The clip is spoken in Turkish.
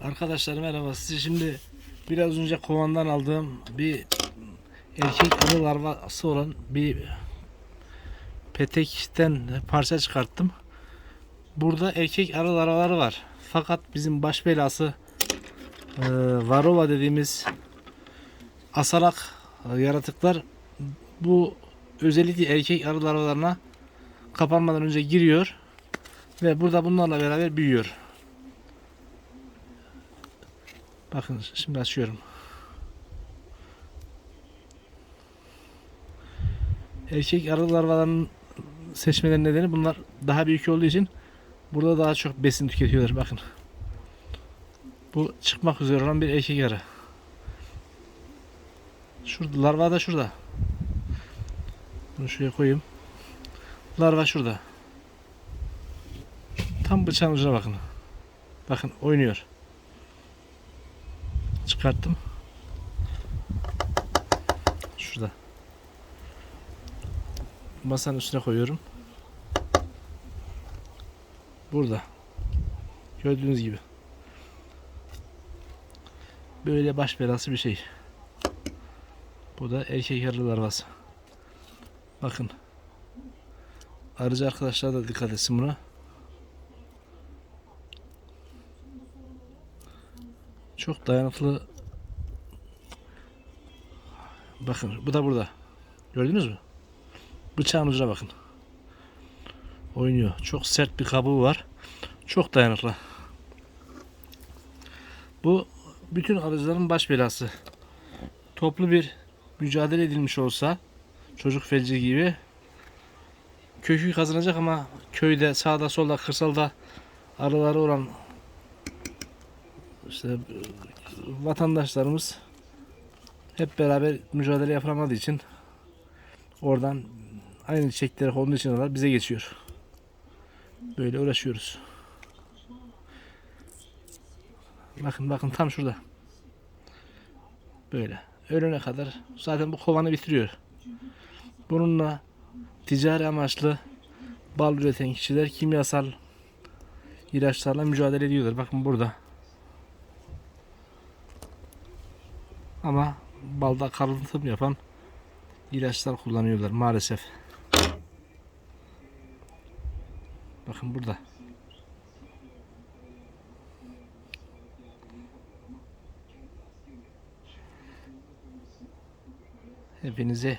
Arkadaşlar merhaba. Size şimdi biraz önce kovandan aldığım bir erkek arı larvası olan bir petekten parça çıkarttım. Burada erkek arı larvaları var. Fakat bizim baş belası e, varroa dediğimiz asalak e, yaratıklar bu özellikle erkek arı larvalarına kapanmadan önce giriyor ve burada bunlarla beraber büyüyor. Bakın şimdi açıyorum. Erkek arı larvalarının seçmelerinin nedeni bunlar daha büyük olduğu için burada daha çok besin tüketiyorlar. Bakın. Bu çıkmak üzere olan bir erkek arı. Şurada larva da şurada. Bunu şuraya koyayım. Larva şurada. Tam bıçağın ucuna bakın. Bakın oynuyor. Çıkarttım. Şurada. Masanın üstüne koyuyorum. Burada. Gördüğünüz gibi. Böyle baş belası bir şey. Bu da erkek arı larvası. Bakın. Arıcı arkadaşlar da dikkat etsin buna. Çok dayanıklı. Bakın bu da burada. Gördünüz mü? Bıçağın ucuna bakın. Oynuyor. Çok sert bir kabuğu var. Çok dayanıklı. Bu bütün arıcıların baş belası. Toplu bir mücadele edilmiş olsa çocuk felci gibi kökü kazanacak ama köyde sağda solda kırsalda arıları olan işte vatandaşlarımız hep beraber mücadele yapamadığı için oradan aynı çiçekleri olduğu için alır, bize geçiyor. Böyle uğraşıyoruz. Bakın bakın tam şurada. Böyle. Ölene kadar zaten bu kovanı bitiriyor. Bununla ticari amaçlı bal üreten kişiler kimyasal ilaçlarla mücadele ediyorlar. Bakın burada. Ama balda kalıntım yapan ilaçlar kullanıyorlar maalesef. Bakın burada. Hepinize